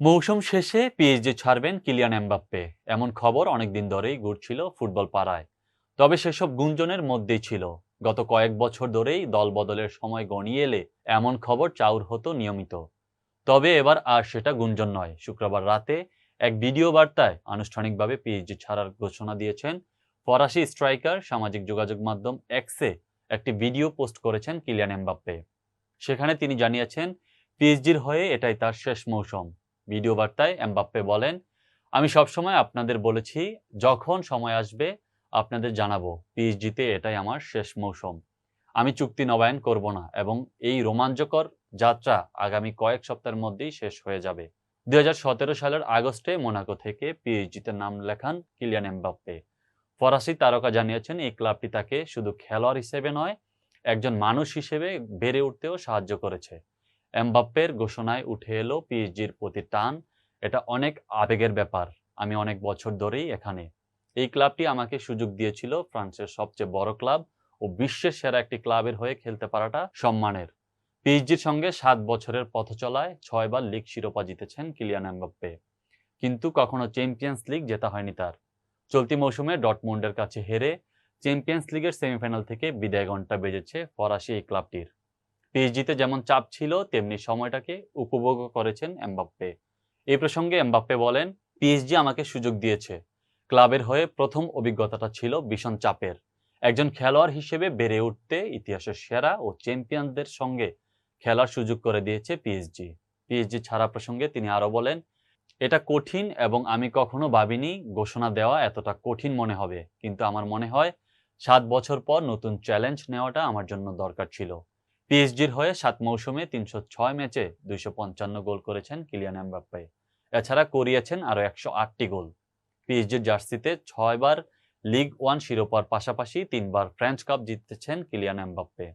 মৌসুম শেষে পিএইচডি ছাড়বেন কিলিয়ান এমবাপ্পে। এমন খবর অনেকদিন ধরেই ঘুরছিল ফুটবল পাড়ায়। তবে সেসব গুঞ্জনের মধ্যেই ছিল। গত কয়েক বছর ধরেই দল বদলের সময় গণিয়ে এলে এমন খবর চাউর হতো নিয়মিত। তবে এবার আর সেটা গুঞ্জন নয়। শুক্রবার রাতে এক ভিডিও বার্তায় আনুষ্ঠানিকভাবে পিএইচডি ছাড়ার ঘোষণা দিয়েছেন ফরাসি স্ট্রাইকার সামাজিক যোগাযোগ মাধ্যম এক্সে একটি ভিডিও পোস্ট করেছেন কিলিয়ান এমবাপ্পে। সেখানে তিনি জানিয়েছেন পিএইচডির হয়ে এটাই তার শেষ মৌসুম। ভিডিও বার্তায় এমবাপ্পে বলেন, আমি সবসময় আপনাদের বলেছি, যখন সময় আসবে আপনাদের জানাব। পিএইচডিতে এটাই আমার শেষ মৌসুম। আমি চুক্তি নবায়ন করব না এবং এই রোমাঞ্চকর যাত্রা আগামী কয়েক সপ্তাহের মধ্যেই শেষ হয়ে যাবে। দুই হাজার সতেরো সালের আগস্টে মোনাকো থেকে পিএইচডিতে নাম লেখান কিলিয়ান এমবাপ্পে। ফরাসি তারকা জানিয়েছেন, এই ক্লাবটি তাকে শুধু খেলোয়াড় হিসেবে নয়, একজন মানুষ হিসেবে বেড়ে উঠতেও সাহায্য করেছে। এমবাপ্পের ঘোষণায় উঠে এলো পিএইচডির প্রতি টান। এটা অনেক আবেগের ব্যাপার। আমি অনেক বছর ধরেই এখানে। এই ক্লাবটি আমাকে সুযোগ দিয়েছিল ফ্রান্সের সবচেয়ে বড় ক্লাব ও বিশ্বের সেরা একটি ক্লাবের হয়ে খেলতে পারাটা সম্মানের। পিএইচডির সঙ্গে সাত বছরের পথ চলায় ছয়বার লিগ শিরোপা জিতেছেন কিলিয়ান এমবাপ্পে। কিন্তু কখনো চ্যাম্পিয়ন্স লিগ জেতা হয়নি তার। চলতি মৌসুমে ডটমুন্ডের কাছে হেরে চ্যাম্পিয়ন্স লিগের সেমিফাইনাল থেকে বিদায় ঘণ্টা বেজেছে ফরাসি এই ক্লাবটির। পিএইচডিতে যেমন চাপ ছিল, তেমনি সময়টাকে উপভোগ করেছেন এমবাপ্পে। এই প্রসঙ্গে এমবাপ্পে বলেন, পিএইচডি আমাকে সুযোগ দিয়েছে। ক্লাবের হয়ে প্রথম অভিজ্ঞতাটা ছিল ভীষণ চাপের। একজন খেলোয়াড় হিসেবে বেড়ে উঠতে ইতিহাসের সেরা ও চ্যাম্পিয়নদের সঙ্গে খেলার সুযোগ করে দিয়েছে পিএইচডি। পিএইচডি ছাড়া প্রসঙ্গে তিনি আরও বলেন, এটা কঠিন এবং আমি কখনো ভাবিনি ঘোষণা দেওয়া এতটা কঠিন মনে হবে। কিন্তু আমার মনে হয়, সাত বছর পর নতুন চ্যালেঞ্জ নেওয়াটা আমার জন্য দরকার ছিল। পিএইচডির হয়ে সাত মৌসুমে তিনশো ছয় ম্যাচে দুইশো পঞ্চান্ন গোল করেছেন কিলিয়ান এমবাপ্পে। এছাড়া করিয়েছেন আরও একশো আটটি গোল। পিএসজির জার্সিতে ছয়বার লিগ ওয়ান শিরোপার পাশাপাশি তিনবার ফ্রেঞ্চ কাপ জিতেছেন কিলিয়ান এমবাপ্পে।